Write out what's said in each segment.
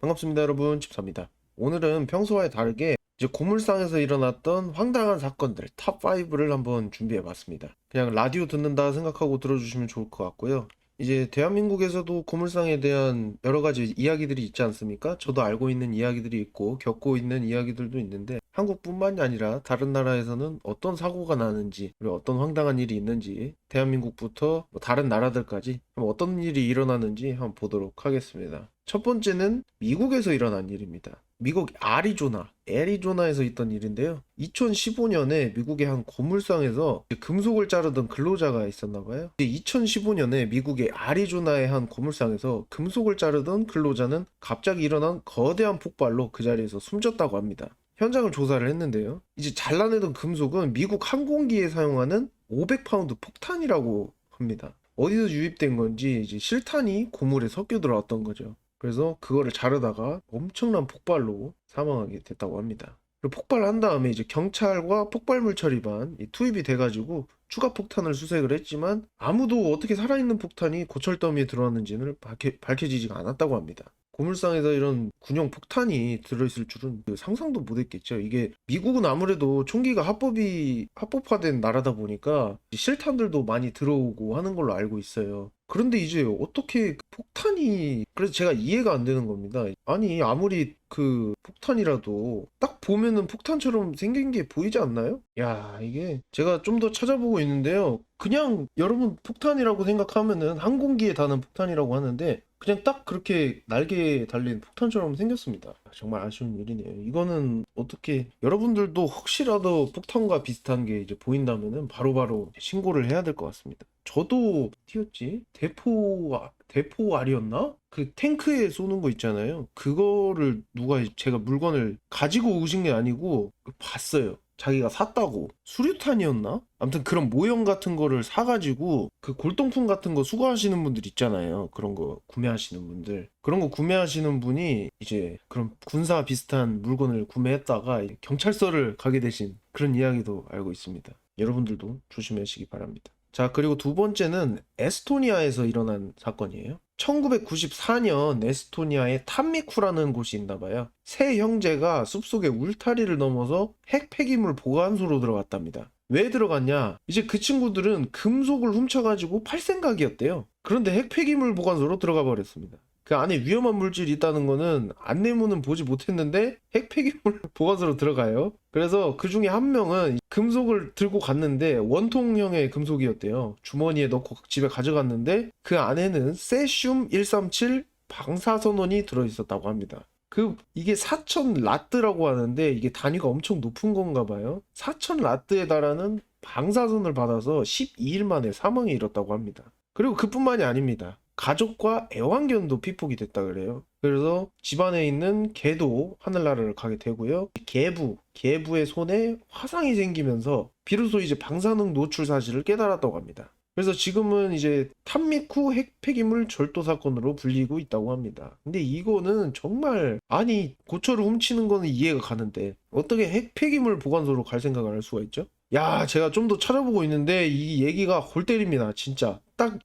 반갑습니다 여러분 집사입니다 오늘은 평소와의 다르게 이제 고물상에서 일어났던 황당한 사건들 탑5를 한번 준비해 봤습니다 그냥 라디오 듣는다 생각하고 들어주시면 좋을 것 같고요 이제 대한민국에서도 고물상에 대한 여러 가지 이야기들이 있지 않습니까? 저도 알고 있는 이야기들이 있고 겪고 있는 이야기들도 있는데 한국뿐만이 아니라 다른 나라에서는 어떤 사고가 나는지 그리고 어떤 황당한 일이 있는지 대한민국부터 뭐 다른 나라들까지 어떤 일이 일어나는지 한번 보도록 하겠습니다. 첫 번째는 미국에서 일어난 일입니다. 미국 아리조나, 애리조나에서 있던 일인데요. 2015년에 미국의 한 고물상에서 금속을 자르던 근로자가 있었나 봐요. 2015년에 미국의 아리조나의 한 고물상에서 금속을 자르던 근로자는 갑자기 일어난 거대한 폭발로 그 자리에서 숨졌다고 합니다. 현장을 조사를 했는데요. 이제 잘라내던 금속은 미국 항공기에 사용하는 500파운드 폭탄이라고 합니다. 어디서 유입된 건지 이제 실탄이 고물에 섞여 들어왔던 거죠. 그래서 그거를 자르다가 엄청난 폭발로 사망하게 됐다고 합니다. 폭발한 다음에 이제 경찰과 폭발물 처리반 이 투입이 돼가지고 추가 폭탄을 수색을 했지만 아무도 어떻게 살아있는 폭탄이 고철 더미에 들어왔는지는 밝혀, 밝혀지지가 않았다고 합니다. 고물상에서 이런 군용 폭탄이 들어있을 줄은 그 상상도 못했겠죠. 이게 미국은 아무래도 총기가 합법이 합법화된 나라다 보니까 실탄들도 많이 들어오고 하는 걸로 알고 있어요. 그런데 이제 어떻게 그 폭탄이 그래서 제가 이해가 안 되는 겁니다. 아니 아무리 그 폭탄이라도 딱 보면은 폭탄처럼 생긴 게 보이지 않나요? 야 이게 제가 좀 더 찾아보고 있는데요. 그냥 여러분 폭탄이라고 생각하면은 항공기에 다는 폭탄이라고 하는데 그냥 딱 그렇게 날개에 달린 폭탄처럼 생겼습니다. 정말 아쉬운 일이네요. 이거는 어떻게 여러분들도 혹시라도 폭탄과 비슷한 게 이제 보인다면은 바로바로 신고를 해야 될 것 같습니다. 저도 어디였지? 대포 아- 대포 알이었나? 그 탱크에 쏘는 거 있잖아요. 그거를 누가 제가 물건을 가지고 오신 게 아니고 봤어요. 자기가 샀다고 수류탄이었나? 아무튼 그런 모형 같은 거를 사가지고 그 골동품 같은 거 수거하시는 분들 있잖아요. 그런 거 구매하시는 분들. 그런 거 구매하시는 분이 이제 그런 군사 비슷한 물건을 구매했다가 경찰서를 가게 되신 그런 이야기도 알고 있습니다. 여러분들도 조심하시기 바랍니다. 자, 그리고 두 번째는 에스토니아에서 일어난 사건이에요. 1994년 에스토니아의 탐미쿠라는 곳이 있나 봐요. 세 형제가 숲속의 울타리를 넘어서 핵 폐기물 보관소로 들어갔답니다. 왜 들어갔냐? 이제 그 친구들은 금속을 훔쳐가지고 팔 생각이었대요. 그런데 핵 폐기물 보관소로 들어가 버렸습니다. 그 안에 위험한 물질이 있다는 거는 안내문은 보지 못했는데 핵 폐기물 보관소로 들어가요. 그래서 그 중에 한 명은 금속을 들고 갔는데 원통형의 금속이었대요. 주머니에 넣고 집에 가져갔는데 그 안에는 세슘 137 방사선원이 들어 있었다고 합니다. 그 이게 4천 라트라고 하는데 이게 단위가 엄청 높은 건가 봐요. 4천 라트에 달하는 방사선을 받아서 12일 만에 사망에 이뤘다고 합니다. 그리고 그뿐만이 아닙니다. 가족과 애완견도 피폭이 됐다 그래요. 그래서 집안에 있는 개도 하늘나라를 가게 되고요. 개부, 개부의 손에 화상이 생기면서 비로소 이제 방사능 노출 사실을 깨달았다고 합니다. 그래서 지금은 이제 탐미쿠 핵 폐기물 절도 사건으로 불리고 있다고 합니다. 근데 이거는 정말 아니 고철을 훔치는 거는 이해가 가는데 어떻게 핵 폐기물 보관소로 갈 생각을 할 수가 있죠? 야, 제가 좀 더 찾아보고 있는데 이 얘기가 골 때립니다. 진짜 딱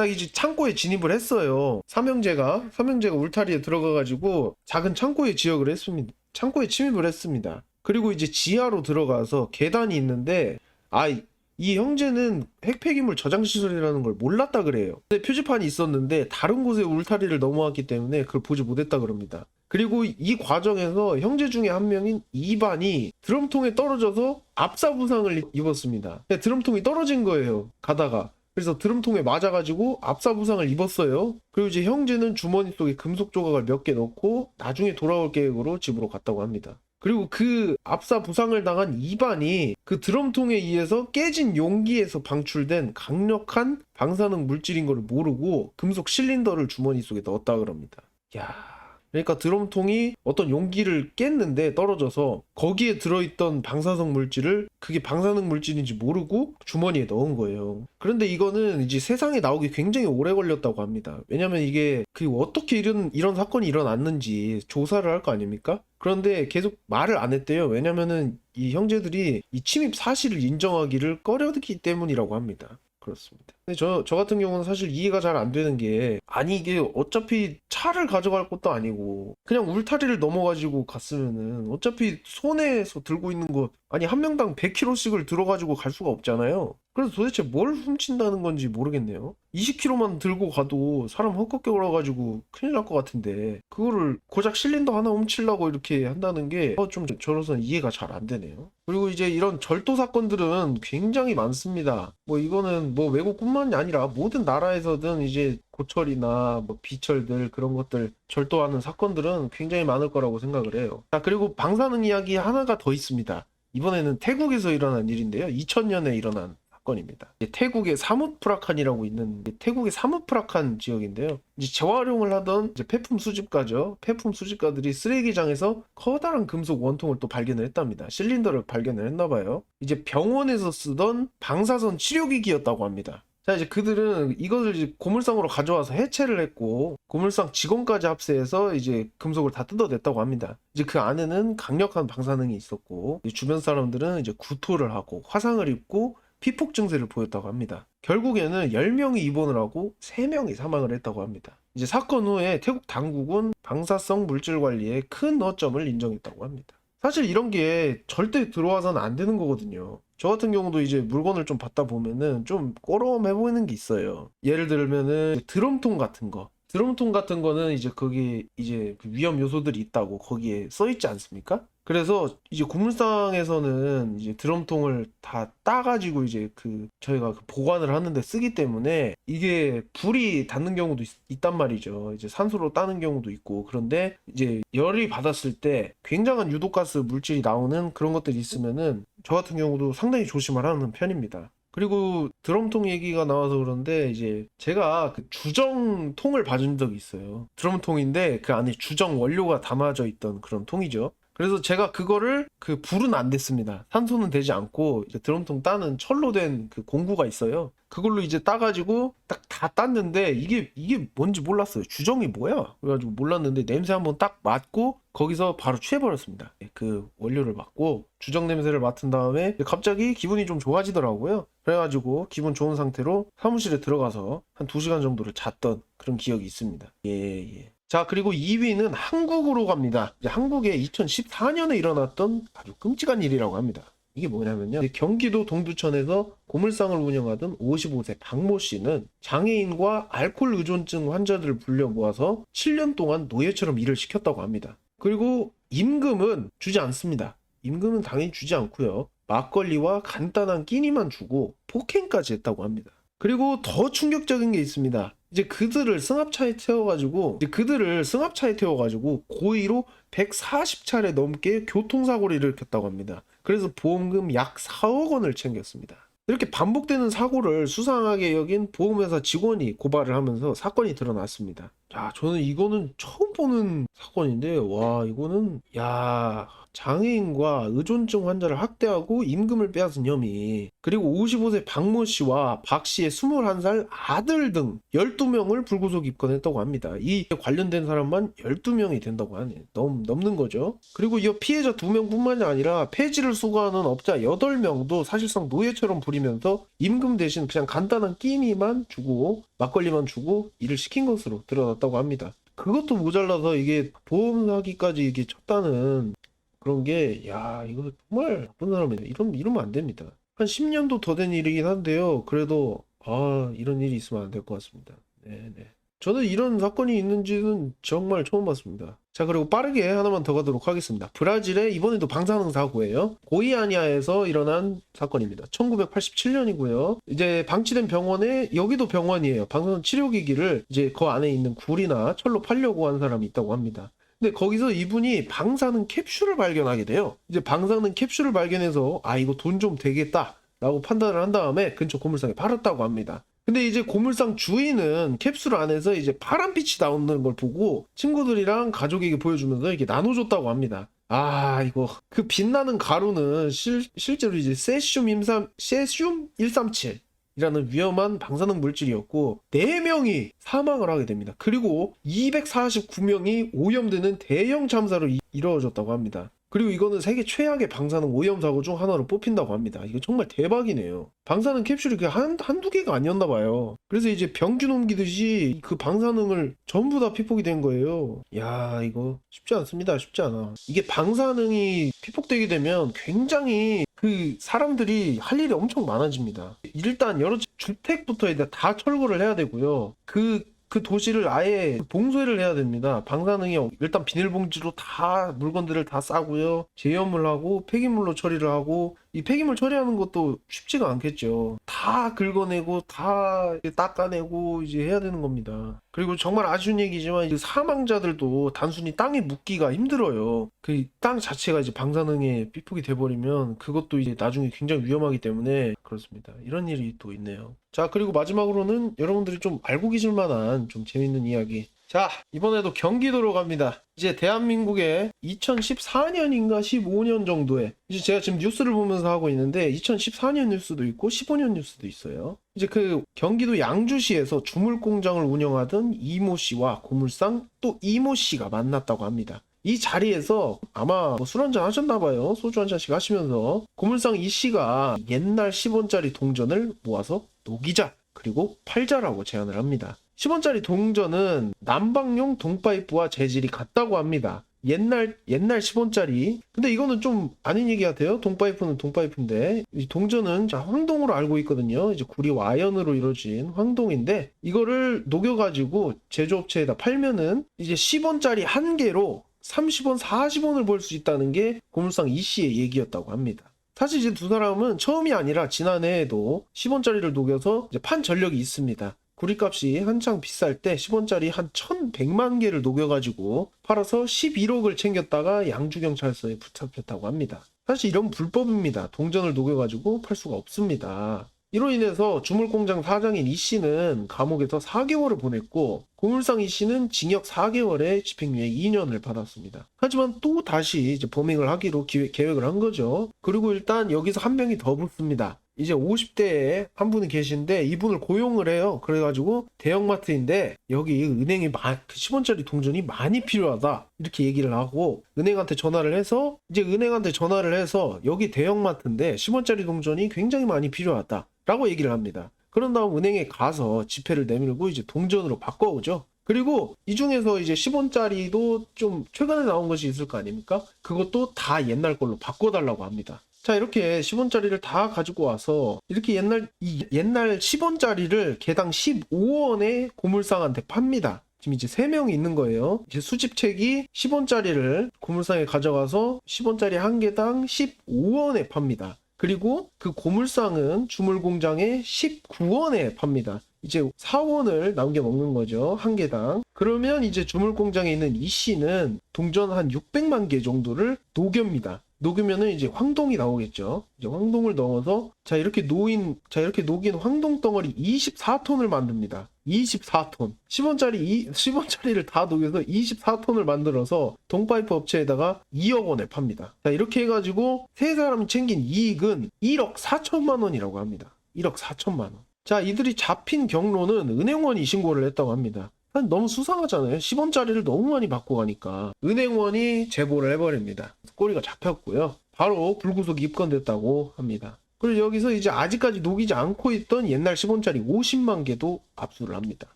딱 이제 창고에 진입을 했어요. 삼형제가 삼형제가 울타리에 들어가가지고 작은 창고에 지역을 했습니다. 창고에 침입을 했습니다. 그리고 이제 지하로 들어가서 계단이 있는데 아이 형제는 핵폐기물 저장 시설이라는 걸 몰랐다 그래요. 근데 표지판이 있었는데 다른 곳에 울타리를 넘어왔기 때문에 그걸 보지 못했다 그럽니다. 그리고 이 과정에서 형제 중에 한 명인 이반이 드럼통에 떨어져서 압사 부상을 입었습니다. 드럼통이 떨어진 거예요. 가다가. 그래서 드럼통에 맞아가지고 압사 부상을 입었어요. 그리고 이제 형제는 주머니 속에 금속 조각을 몇 개 넣고 나중에 돌아올 계획으로 집으로 갔다고 합니다. 그리고 그 압사 부상을 당한 이반이 그 드럼통에 의해서 깨진 용기에서 방출된 강력한 방사능 물질인 걸 모르고 금속 실린더를 주머니 속에 넣었다 그럽니다. 야. 그러니까 드럼통이 어떤 용기를 깼는데 떨어져서 거기에 들어있던 방사성 물질을 그게 방사능 물질인지 모르고 주머니에 넣은 거예요. 그런데 이거는 이제 세상에 나오기 굉장히 오래 걸렸다고 합니다. 왜냐면 이게 그 어떻게 이런 이런 사건이 일어났는지 조사를 할 거 아닙니까? 그런데 계속 말을 안 했대요. 왜냐면은 이 형제들이 이 침입 사실을 인정하기를 꺼려했기 때문이라고 합니다. 그렇습니다. 근데 저, 저 같은 경우는 사실 이해가 잘 안 되는 게, 아니, 이게 어차피 차를 가져갈 것도 아니고, 그냥 울타리를 넘어가지고 갔으면은, 어차피 손에서 들고 있는 거, 아니, 한 명당 100kg씩을 들어가지고 갈 수가 없잖아요. 그래서 도대체 뭘 훔친다는 건지 모르겠네요. 20kg만 들고 가도 사람 헛것 겨울어가지고 큰일 날 것 같은데, 그거를 고작 실린더 하나 훔치려고 이렇게 한다는 게, 어, 좀 저로서는 이해가 잘 안 되네요. 그리고 이제 이런 절도 사건들은 굉장히 많습니다. 뭐 이거는 뭐 외국뿐만 이 아니라 모든 나라에서든 이제 고철이나 뭐 비철들 그런 것들 절도하는 사건들은 굉장히 많을 거라고 생각을 해요. 자, 그리고 방사능 이야기 하나가 더 있습니다. 이번에는 태국에서 일어난 일인데요. 2000년에 일어난 사건입니다. 태국의 사무프라칸이라고 있는 태국의 사무프라칸 지역인데요. 이제 재활용을 하던 이제 폐품 수집가죠. 폐품 수집가들이 쓰레기장에서 커다란 금속 원통을 또 발견을 했답니다. 실린더를 발견을 했나 봐요. 이제 병원에서 쓰던 방사선 치료기기였다고 합니다. 자, 이제 그들은 이것을 이제 고물상으로 가져와서 해체를 했고, 고물상 직원까지 합세해서 이제 금속을 다 뜯어냈다고 합니다. 이제 그 안에는 강력한 방사능이 있었고, 주변 사람들은 이제 구토를 하고, 화상을 입고, 피폭 증세를 보였다고 합니다. 결국에는 10명이 입원을 하고 3명이 사망을 했다고 합니다. 이제 사건 후에 태국 당국은 방사성 물질 관리에 큰 어점을 인정했다고 합니다. 사실 이런 게 절대 들어와서는 안 되는 거거든요. 저 같은 경우도 이제 물건을 좀 받다 보면은 좀 꼬롬해 보이는 게 있어요. 예를 들면은 드럼통 같은 거. 드럼통 같은 거는 이제 거기 이제 그 위험 요소들이 있다고 거기에 써 있지 않습니까? 그래서 이제 고물상에서는 이제 드럼통을 다 따가지고 이제 그 저희가 그 보관을 하는데 쓰기 때문에 이게 불이 닿는 경우도 있, 단 말이죠. 이제 산소로 따는 경우도 있고 그런데 이제 열이 받았을 때 굉장한 유독가스 물질이 나오는 그런 것들이 있으면은 저 같은 경우도 상당히 조심을 하는 편입니다. 그리고 드럼통 얘기가 나와서 그런데 이제 제가 그 주정통을 봐준 적이 있어요. 드럼통인데 그 안에 주정 원료가 담아져 있던 그런 통이죠. 그래서 제가 그거를 그 불은 안 됐습니다. 산소는 되지 않고 이제 드럼통 따는 철로 된 그 공구가 있어요. 그걸로 이제 따가지고 딱 다 땄는데 이게 이게 뭔지 몰랐어요. 주정이 뭐야? 그래가지고 몰랐는데 냄새 한번 딱 맡고 거기서 바로 취해버렸습니다. 그 원료를 맡고 주정 냄새를 맡은 다음에 갑자기 기분이 좀 좋아지더라고요. 그래가지고 기분 좋은 상태로 사무실에 들어가서 한 2시간 정도를 잤던 그런 기억이 있습니다. 예, 예. 자, 그리고 2위는 한국으로 갑니다. 이제 한국에 2014년에 일어났던 아주 끔찍한 일이라고 합니다. 이게 뭐냐면요. 경기도 동두천에서 고물상을 운영하던 55세 박모 씨는 장애인과 알코올 의존증 환자들을 불려 모아서 7년 동안 노예처럼 일을 시켰다고 합니다. 그리고 임금은 주지 않습니다. 임금은 당연히 주지 않고요. 막걸리와 간단한 끼니만 주고 폭행까지 했다고 합니다. 그리고 더 충격적인 게 있습니다. 이제 그들을 승합차에 태워가지고 이제 그들을 승합차에 태워가지고 고의로 140차례 넘게 교통사고를 일으켰다고 합니다. 그래서 보험금 약 4억 원을 챙겼습니다. 이렇게 반복되는 사고를 수상하게 여긴 보험회사 직원이 고발을 하면서 사건이 드러났습니다. 자, 저는 이거는 처음 보는 사건인데, 와, 이거는, 야, 장애인과 의존증 환자를 학대하고 임금을 빼앗은 혐의, 그리고 55세 박모 씨와 박 씨의 21살 아들 등 12명을 불구속 입건했다고 합니다. 이 관련된 사람만 12명이 된다고 하네. 넘, 넘는 거죠. 그리고 이 피해자 2명뿐만이 아니라 폐지를 수거하는 업자 8명도 사실상 노예처럼 부리면서 임금 대신 그냥 간단한 끼니만 주고 막걸리만 주고 일을 시킨 것으로 드러났다 고 합니다. 그것도 모자라서 이게 보험 사기까지 이게 쳤다는 그런 게, 야, 이거 정말 나쁜 사람이네. 이러면, 이러면 안 됩니다. 한 10년도 더 된 일이긴 한데요. 그래도, 아, 이런 일이 있으면 안 될 것 같습니다. 네네. 저는 이런 사건이 있는지는 정말 처음 봤습니다. 자, 그리고 빠르게 하나만 더 가도록 하겠습니다. 브라질의 이번에도 방사능 사고예요. 고이아니아에서 일어난 사건입니다. 1987년이고요. 이제 방치된 병원에 여기도 병원이에요. 방사능 치료기기를 이제 그 안에 있는 굴이나 철로 팔려고 한 사람이 있다고 합니다. 근데 거기서 이분이 방사능 캡슐을 발견하게 돼요. 이제 방사능 캡슐을 발견해서 아 이거 돈 좀 되겠다. 라고 판단을 한 다음에 근처 고물상에 팔았다고 합니다. 근데 이제 고물상 주인은 캡슐 안에서 이제 파란빛이 나오는 걸 보고 친구들이랑 가족에게 보여주면서 이렇게 나눠줬다고 합니다. 아, 이거 그 빛나는 가루는 실, 실제로 이제 세슘 137, 세슘 137 이라는 위험한 방사능 물질이었고 4명이 사망을 하게 됩니다. 그리고 249명이 오염되는 대형 참사로 이, 이루어졌다고 합니다. 그리고 이거는 세계 최악의 방사능 오염 사고 중 하나로 뽑힌다고 합니다. 이거 정말 대박이네요. 방사능 캡슐이 그 한, 한두 개가 아니었나 봐요. 그래서 이제 병균 옮기듯이 그 방사능을 전부 다 피폭이 된 거예요. 야, 이거 쉽지 않습니다. 쉽지 않아. 이게 방사능이 피폭되게 되면 굉장히 그 사람들이 할 일이 엄청 많아집니다. 일단 여러 주택부터 일단 다 철거를 해야 되고요. 그 그 도시를 아예 봉쇄를 해야 됩니다. 방사능이 일단 비닐봉지로 다 물건들을 다 싸고요. 재염을 하고 폐기물로 처리를 하고 이 폐기물 처리하는 것도 쉽지가 않겠죠. 다 긁어내고 다 닦아내고 이제 해야 되는 겁니다. 그리고 정말 아쉬운 얘기지만 이 사망자들도 단순히 땅에 묻기가 힘들어요. 그 땅 자체가 이제 방사능에 피폭이 돼버리면 그것도 이제 나중에 굉장히 위험하기 때문에 그렇습니다. 이런 일이 또 있네요. 자, 그리고 마지막으로는 여러분들이 좀 알고 계실 만한 좀 재밌는 이야기. 자, 이번에도 경기도로 갑니다. 이제 대한민국에 2014년인가 15년 정도에 이제 제가 지금 뉴스를 보면서 하고 있는데 2014년 뉴스도 있고 15년 뉴스도 있어요. 이제 그 경기도 양주시에서 주물 공장을 운영하던 이모 씨와 고물상 또 이모 씨가 만났다고 합니다. 이 자리에서 아마 뭐 술 한잔 하셨나 봐요. 소주 한 잔씩 하시면서 고물상 이 씨가 옛날 10원짜리 동전을 모아서 녹이자 그리고 팔자라고 제안을 합니다. 10원짜리 동전은 난방용 동파이프와 재질이 같다고 합니다. 옛날 옛날 10원짜리. 근데 이거는 좀 아닌 얘기 같아요. 동파이프는 동파이프인데 이 동전은 자 황동으로 알고 있거든요. 이제 구리와 아연으로 이루어진 황동인데 이거를 녹여 가지고 제조업체에다 팔면은 이제 10원짜리 한 개로 30원, 40원을 벌 수 있다는 게 고물상 이 씨의 얘기였다고 합니다. 사실 이제 두 사람은 처음이 아니라 지난해에도 10원짜리를 녹여서 판 전력이 있습니다. 구리값이 한창 비쌀 때 10원짜리 한 1100만 개를 녹여가지고 팔아서 11억을 챙겼다가 양주경찰서에 붙잡혔다고 합니다. 사실 이런 불법입니다. 동전을 녹여가지고 팔 수가 없습니다. 이로 인해서 주물공장 사장인 이 씨는 감옥에서 4개월을 보냈고 고물상 이 씨는 징역 4개월에 집행유예 2년을 받았습니다. 하지만 또 다시 이제 범행을 하기로 기획, 계획을 한 거죠. 그리고 일단 여기서 한 명이 더 붙습니다. 이제 50대에 한 분이 계신데 이분을 고용을 해요. 그래가지고 대형마트인데 여기 은행에 10원짜리 동전이 많이 필요하다. 이렇게 얘기를 하고 은행한테 전화를 해서 이제 은행한테 전화를 해서 여기 대형마트인데 10원짜리 동전이 굉장히 많이 필요하다. 라고 얘기를 합니다. 그런 다음 은행에 가서 지폐를 내밀고 이제 동전으로 바꿔오죠. 그리고 이 중에서 이제 10원짜리도 좀 최근에 나온 것이 있을 거 아닙니까? 그것도 다 옛날 걸로 바꿔달라고 합니다. 자, 이렇게 10원짜리를 다 가지고 와서 이렇게 옛날 이 옛날 10원짜리를 개당 15원에 고물상한테 팝니다. 지금 이제 3명이 있는 거예요. 이제 수집책이 10원짜리를 고물상에 가져가서 10원짜리 한 개당 15원에 팝니다. 그리고 그 고물상은 주물공장에 19원에 팝니다. 이제 4원을 남겨 먹는 거죠. 한 개당. 그러면 이제 주물공장에 있는 이 씨는 동전 한 600만 개 정도를 녹여입니다. 녹으면은 이제 황동이 나오겠죠. 이제 황동을 넣어서 자 이렇게 놓인 자 이렇게 녹인 황동 덩어리 24톤을 만듭니다. 24톤. 10원짜리 이 10원짜리를 다 녹여서 24톤을 만들어서 동파이프 업체에다가 2억 원에 팝니다. 자 이렇게 해가지고 세 사람이 챙긴 이익은 1억 4천만 원이라고 합니다. 1억 4천만 원. 자 이들이 잡힌 경로는 은행원이 신고를 했다고 합니다. 너무 수상하잖아요. 10원짜리를 너무 많이 받고 가니까. 은행원이 제보를 해버립니다. 꼬리가 잡혔고요. 바로 불구속 입건됐다고 합니다. 그리고 여기서 이제 아직까지 녹이지 않고 있던 옛날 10원짜리 50만 개도 압수를 합니다.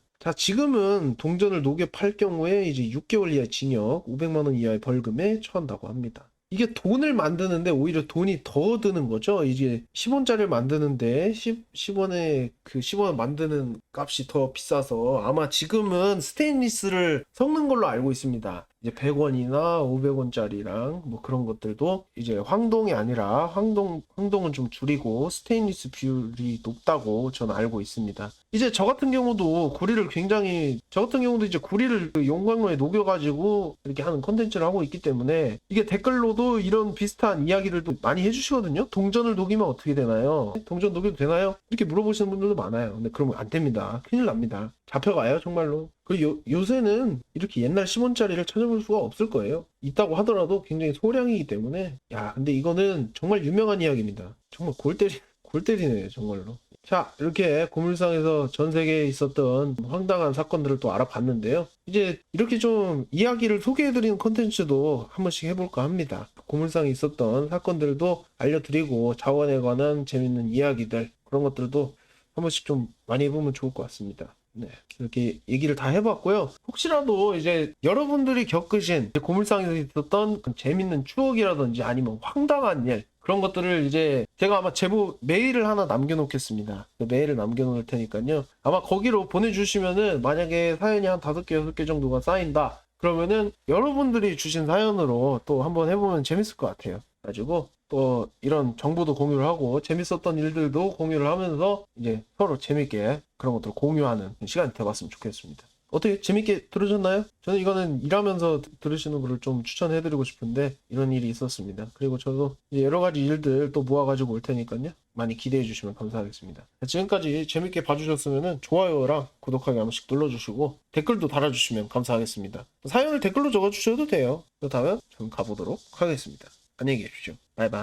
자, 지금은 동전을 녹여 팔 경우에 이제 6개월 이하 징역, 500만 원 이하의 벌금에 처한다고 합니다. 이게 돈을 만드는데 오히려 돈이 더 드는 거죠. 이제 10원짜리를 만드는데 10, 10원에 그 10원 만드는 값이 더 비싸서 아마 지금은 스테인리스를 섞는 걸로 알고 있습니다. 이제 100원이나 500원짜리랑 뭐 그런 것들도 이제 황동이 아니라 황동 황동은 좀 줄이고 스테인리스 비율이 높다고 저는 알고 있습니다. 이제 저 같은 경우도 구리를 굉장히 저 같은 경우도 이제 구리를 그 용광로에 녹여가지고 이렇게 하는 컨텐츠를 하고 있기 때문에 이게 댓글로도 이런 비슷한 이야기를 또 많이 해주시거든요. 동전을 녹이면 어떻게 되나요? 동전 녹여도 되나요? 이렇게 물어보시는 분들도 많아요. 근데 그러면 안 됩니다. 큰일 납니다. 잡혀가요 정말로. 그리고 요, 요새는 이렇게 옛날 10원짜리를 찾아볼 수가 없을 거예요. 있다고 하더라도 굉장히 소량이기 때문에 야 근데 이거는 정말 유명한 이야기입니다. 정말 골 때리 골 때리네요 정말로. 자 이렇게 고물상에서 전 세계에 있었던 황당한 사건들을 또 알아봤는데요. 이제 이렇게 좀 이야기를 소개해드리는 컨텐츠도 한 번씩 해볼까 합니다. 고물상에 있었던 사건들도 알려드리고 자원에 관한 재밌는 이야기들 그런 것들도 한 번씩 좀 많이 해보면 좋을 것 같습니다. 네. 이렇게 얘기를 다 해봤고요. 혹시라도 이제 여러분들이 겪으신 고물상에서 있었던 그 재밌는 추억이라든지 아니면 황당한 일 그런 것들을 이제 제가 아마 제보 메일을 하나 남겨놓겠습니다. 그 메일을 남겨놓을 테니까요. 아마 거기로 보내주시면은 만약에 사연이 한 다섯 개 여섯 개 정도가 쌓인다. 그러면은 여러분들이 주신 사연으로 또 한번 해보면 재밌을 것 같아요. 가지고 또 이런 정보도 공유를 하고 재밌었던 일들도 공유를 하면서 이제 서로 재밌게 그런 것들을 공유하는 시간이 되었으면 좋겠습니다. 어떻게 재밌게 들으셨나요? 저는 이거는 일하면서 드- 들으시는 거를 좀 추천해드리고 싶은데 이런 일이 있었습니다. 그리고 저도 이제 여러 가지 일들 또 모아가지고 올 테니까요. 많이 기대해 주시면 감사하겠습니다. 지금까지 재밌게 봐주셨으면 좋아요랑 구독하기 한 번씩 눌러주시고 댓글도 달아주시면 감사하겠습니다. 사연을 댓글로 적어주셔도 돼요. 그렇다면 저는 가보도록 하겠습니다. 안녕히 계십시오. 바이바이.